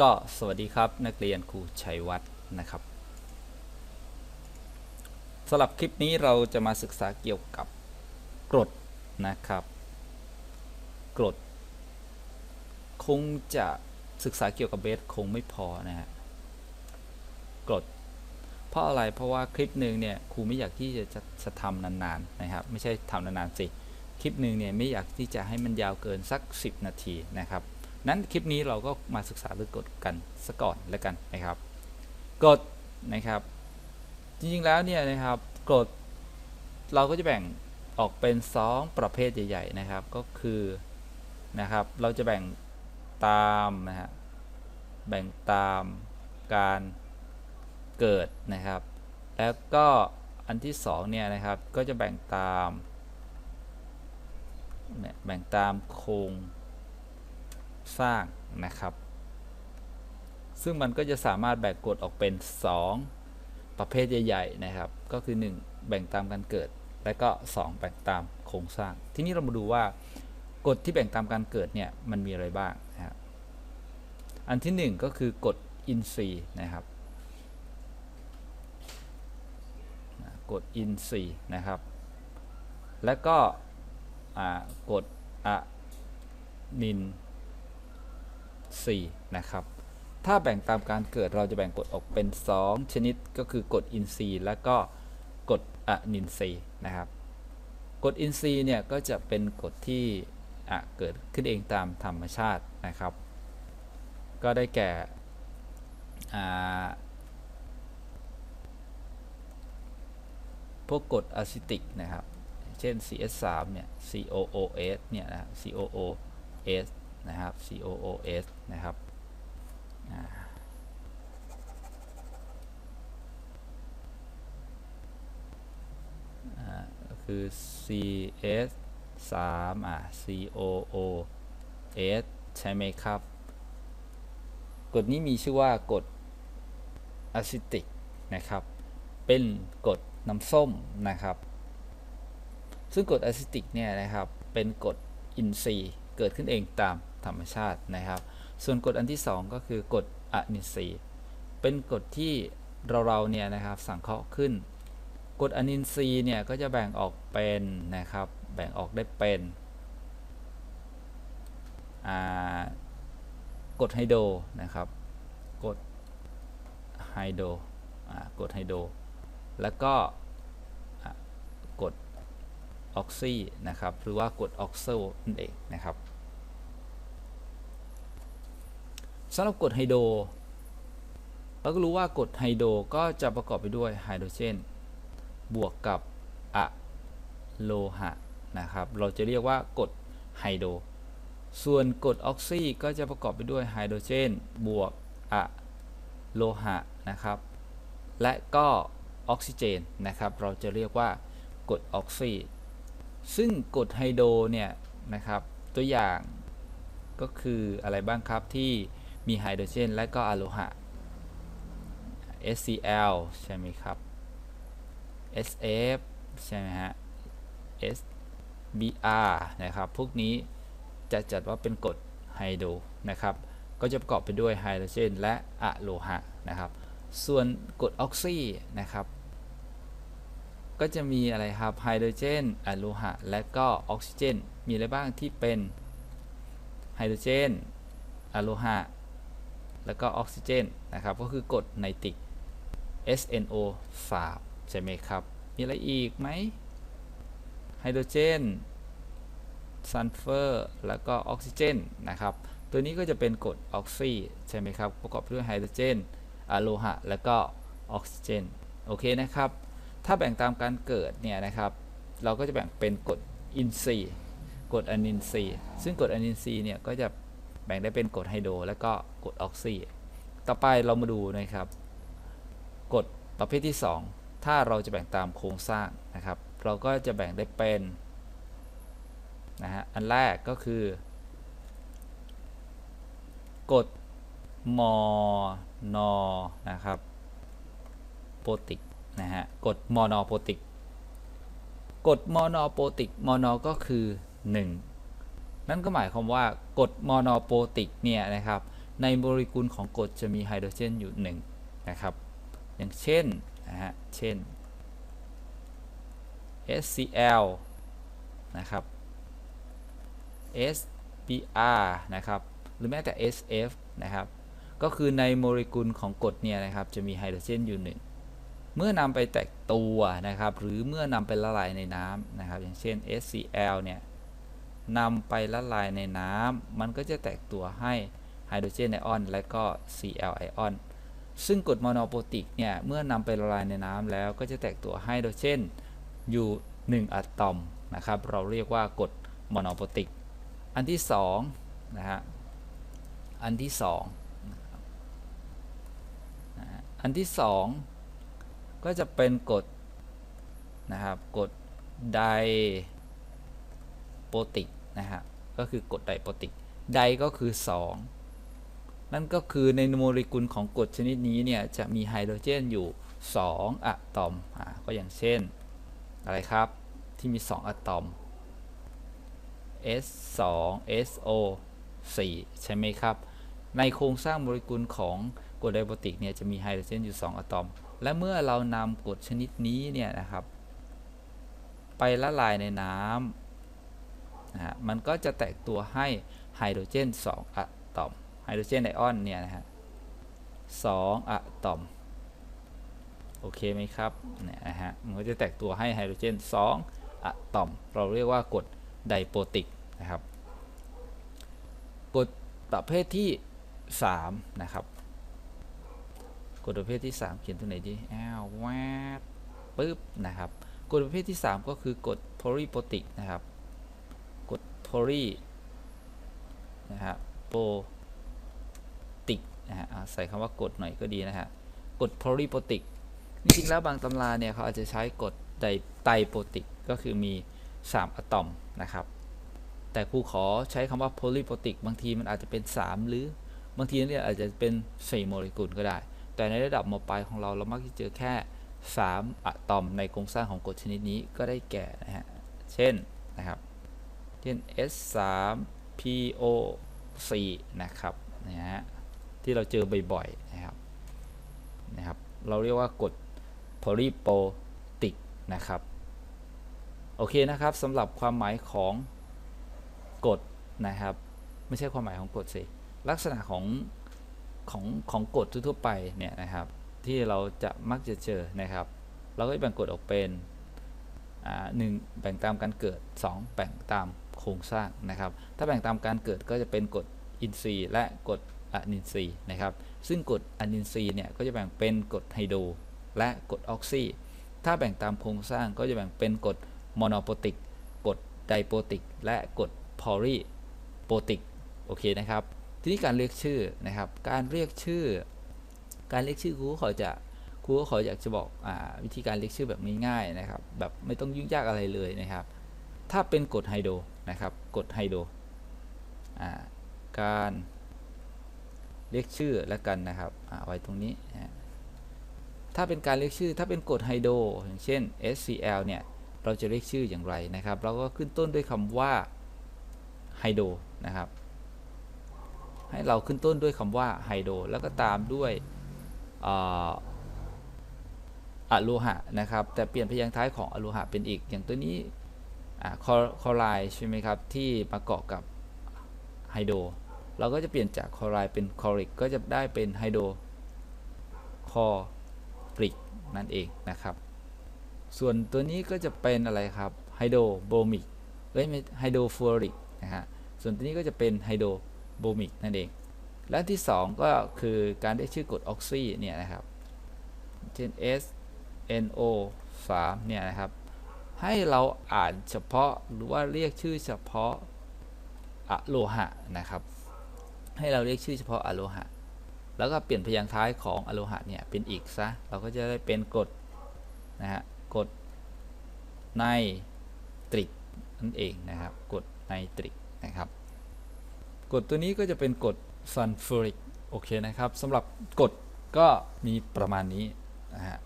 ก็สวัสดีครับนักเรียนครูชัยวัฒน์นะครับสำหรับคลิปนี้เราจะมาศึกษาเกี่ยวกับกรดนะครับ กรด คงจะศึกษาเกี่ยวกับเบสคงไม่พอนะฮะกรด เพราะอะไรเพราะว่าคลิปหนึ่งเนี่ยครูไม่อยากที่จะจะจะทำนานๆนะครับ ไม่ใช่ทำนานๆสิคลิปหนึ่งเนี่ยไม่อยากที่จะให้มันยาวเกินสัก 10 นาทีนะครับ นั้นคลิปนี้เราก็มาศึกษาเรื่องกฎกันซะก่อนแล้วกันนะครับกฎนะครับ จริงๆแล้วเนี่ยนะครับกฎเราก็จะแบ่งออกเป็น 2 ประเภทใหญ่ ๆ นะครับ ก็คือนะครับ เราจะแบ่งตามนะฮะแบ่งตามการเกิดนะครับ แล้วก็อันที่2เนี่ยนะครับก็จะแบ่งตามแบ่งตามโครง สร้างนะครับ ซึ่งมันก็จะสามารถแบ่งกฎออกเป็น 2 ประเภทใหญ่ๆนะครับ ก็คือ 1 แบ่งตามการเกิด และก็ 2 แบ่งตามโครงสร้าง ทีนี้เรามาดูว่ากฎที่แบ่งตามการเกิดเนี่ยมันมีอะไรบ้างนะครับอันที่ 1 ก็คือกฎอินทรีย์นะครับกฎอินทรีย์นะครับ และก็กฎอะนิน 4นะครับถ้าแบ่งตามการเกิดเราจะแบ่งกฎออกเป็น 2 ชนิดก็คือกฎอินทรีย์ และก็กฎอนินทรีย์นะครับกฎอินทรีย์เนี่ยก็จะเป็นกฎที่เกิดขึ้นเองตามธรรมชาตินะครับ ก็ได้แก่พวกกฎอะซิติกนะครับ เช่น CS3 เนี่ย COOS เนี่ยนะ COOS นะครับ COOS นะครับก็คือ CS 3อะ COOS ใช่ไหมครับ กฎนี้มีชื่อว่ากฎอะซิติกนะครับ เป็นกฎน้ำส้มนะครับ ซึ่งกฎอะซิติกเนี่ยนะครับ เป็นกฎอินทรีย์เกิดขึ้นเองตาม ธรรมชาตินะครับ ส่วนกฎอันที่ 2 ก็คือกฎอนินทรีย์เป็นกฎที่เราเราเนี่ยนะครับสังเคราะห์ขึ้น กฎอนินทรีย์เนี่ยก็จะแบ่งออกเป็นนะครับแบ่งออกได้เป็นกฎไฮโดรนะครับกฎไฮโดรกฎไฮโดรแล้วก็กฎออกซีนะครับหรือว่ากฎออกโซนั่นเองนะครับ สำหรับกรดไฮโดรเราก็รู้ว่ากรดไฮโดรก็จะประกอบไปด้วยไฮโดรเจนบวกกับอะโลหะนะครับ เราจะเรียกว่ากรดไฮโดรส่วนกรดออกซีก็จะประกอบไปด้วยไฮโดรเจนบวกอะโลหะนะครับ และก็ออกซิเจนนะครับ เราจะเรียกว่ากรดออกซีซึ่งกรดไฮโดรเนี่ยนะครับ ตัวอย่างก็คืออะไรบ้างครับที่ มีไฮโดรเจน และก็อะโลหะ SCl ใช่ไหมครับ SF ใช่ไหมฮะ SBr นะครับ พวกนี้จะจัดว่าเป็นกรดไฮโดรนะครับ ก็จะประกอบไปด้วยไฮโดรเจน และอะโลหะนะครับ ส่วนกรดออกซีนะครับ ก็จะมีอะไรครับ ไฮโดรเจน อะโลหะ และก็ออกซิเจน มีอะไรบ้างที่เป็นไฮโดรเจน อะโลหะ แล้วก็ออกซิเจนนะครับ ก็คือกรดไนตริก SNO 3ใช่ไหมครับ มีอะไรอีกไหมไฮโดรเจนซัลเฟอร์แล้วก็ออกซิเจนนะครับ ตัวนี้ก็จะเป็นกรดออกซีใช่ไหมครับ ประกอบด้วยไฮโดรเจนอะโลหะ แล้วก็ออกซิเจน โอเคนะครับ ถ้าแบ่งตามการเกิดเนี่ยนะครับ เราก็จะแบ่งเป็นกรดอินทรีย์กรดอนินทรีย์ซึ่งกรดอนินทรีย์เนี่ยก็จะแบ่งได้เป็นกรดไฮโดรและก็ ดออกซีต่อไปเรามาดูนะครับ กฎประเภทที่ 2 ถ้าเราจะแบ่งตามโครงสร้างนะครับ เราก็จะแบ่งได้เป็นนะฮะอันแรกก็คือกฎมอนอนะครับโปรติกนะฮะกฎมอนอโปรติกกฎมอนอโปรติกมอนอก็คือ 1 นั่นก็หมายความว่ากฎมอนอโปรติกเนี่ยนะครับ ในโมเลกุลของกรดจะมีไฮโดรเจนอยู่หนึ่งนะครับ อย่างเช่นนะฮะ เช่น SCl นะครับ SBr นะครับ หรือแม้แต่ SF นะครับ ก็คือในโมเลกุลของกรดเนี่ยนะครับ จะมีไฮโดรเจนอยู่หนึ่งเมื่อนำไปแตกตัวนะครับ หรือเมื่อนำไปละลายในน้ำนะครับ อย่างเช่น SCl เนี่ยนำไปละลายในน้ำมันก็จะแตกตัวให้ ไฮโดรเจนไอออน และก็ Cl ไอออน ซึ่งกรดโมโนโปรติกเนี่ย เมื่อนำไปละลายในน้ำแล้วก็จะแตกตัวไฮโดรเจนอยู่ 1 อะตอมนะครับ เราเรียกว่ากรดโมโนโปรติก อันที่2นะฮะ อันที่2อันที่ 2 ก็จะเป็นกรดนะครับกรดไดโปรติกนะฮะ ก็คือกรดไดโปรติก ไดก็คือ 2 นั่นก็คือในโมเลกุลของกรดชนิดนี้เนี่ยจะมีไฮโดรเจนอยู่ 2 อะตอมอ่าก็อย่างเช่น อะไรครับที่มี 2 อะตอม S 2 SO 4ใช่ไหมครับ ในโครงสร้างโมเลกุลของกรดไดโปรติกเนี่ยจะมีไฮโดรเจนอยู่ 2 อะตอม และเมื่อเรานำกรดชนิดนี้เนี่ยนะครับ ไปละลายในน้ำนะฮะมันก็จะแตกตัวให้ไฮโดรเจน 2 อะตอม ไฮโดรเจนไอออนเนี่ยนะฮะ2องอะตอม โอเคไหมครับเนี่ยนะฮะมันก็จะแตกตัวให้ไฮโดรเจน2อะตอม เราเรียกว่ากรดไดโปติกนะครับกรดประเภทที่3นะครับกรดประเภทที่ 3 เขียนตัวไหนดีอ้าวแวบปึ๊บนะครับกรดประเภทที่ 3 ก็คือกรดโพลีโปติกนะครับกรดโพลีนะฮะโปรติก นะฮะใส่คำว่ากรดหน่อยก็ดีนะฮะกรดโพลีโปรติกจริงๆแล้วบางตำราเนี่ยเขาอาจจะใช้กรดไดไตรโปรติกก็คือมี 3 อะตอมนะครับ แต่ครูขอใช้คำว่าโพลีโปรติกบางทีมันอาจจะเป็น 3 หรือบางทีเนี่ยอาจจะเป็น 4 โมเลกุลก็ได้ แต่ในระดับมปลายของเราเรามักจะเจอแค่ 3 อะตอมในโครงสร้างของกรดชนิดนี้ก็ได้แก่นะฮะเช่นนะครับเช่น S3 PO 4นะครับนะฮะ ที่เราเจอบ่อยๆนะครับนะครับ เราเรียกว่ากรดโพลีโปรติกนะครับ โอเคนะครับสำหรับความหมายของกฎนะครับ ไม่ใช่ความหมายของกฎสิลักษณะของของของกฎทั่วไปเนี่ยนะครับ ที่เราจะมักจะเจอนะครับ เราก็จะแบ่งกฎออกเป็นหนึ่งแบ่งตามการเกิด 2 แบ่งตามโครงสร้างนะครับ ถ้าแบ่งตามการเกิดก็จะเป็นกฎอินทรีย์และกฎ อะนินทรีย์นะครับ ซึ่งกฎอะนินทรีย์เนี่ยก็จะแบ่งเป็นกฎไฮโดรและกฎออกซีถ้าแบ่งตามโครงสร้างก็จะแบ่งเป็นกฎโมโนโปรติกกฎไดโปรติก และกฎพอลีโปรติกโอเคนะครับ ทีนี้การเรียกชื่อนะครับ การเรียกชื่อ การเรียกชื่อครูก็ขอจะครูก็ขออยากจะบอกอวิธีการเรียกชื่อแบบง่ายๆนะครับ แบบไม่ต้องยุ่งยากอะไรเลยนะครับ ถ้าเป็นกฎไฮโดรนะครับกฎไฮโดรการ เรียกชื่อแล้วกันนะครับไว้ตรงนี้นะถ้าเป็นการเรียกชื่อถ้าเป็นกฎไฮโดรอย่างเช่น SCl เนี่ยเราจะเรียกชื่ออย่างไรนะครับ เราก็ขึ้นต้นด้วยคำว่าไฮโดรนะครับ ให้เราขึ้นต้นด้วยคำว่าไฮโดรแล้วก็ตามด้วยอะโลหะนะครับ แต่เปลี่ยนพยางค์ท้ายของอะโลหะเป็นอีกอย่างตัวนี้คอไลใช่ไหมครับ ที่มาเกาะกับไฮโดร เราก็จะเปลี่ยนจากคอไลเป็นคอริกก็จะได้เป็นไฮโดรคอริกนั่นเองนะครับ ส่วนตัวนี้ก็จะเป็นอะไรครับไฮโดรโบมิกเอ้ยไม่ไฮโดรฟลูออริกนะฮะส่วนตัวนี้ก็จะเป็นไฮโดรโบมิกนั่นเอง และที่ 2 ก็คือการได้ชื่อกรดออกซีเนี่ยนะครับเช่น S NO 3เนี่ยนะครับ ให้เราอ่านเฉพาะหรือว่าเรียกชื่อเฉพาะอะโลหะนะครับ ให้เราเรียกชื่อเฉพาะอะโลหะ แล้วก็เปลี่ยนพยางค์ท้ายของอะโลหะเนี่ยเป็นอีกซะ เราก็จะได้เป็นกรดนะฮะกรดไนตริกนั่นเองนะครับกรดไนตริกนะครับกรดตัวนี้ก็จะเป็นกรดซัลฟูริกโอเคนะครับสำหรับกรดก็มีประมาณนี้นะฮะ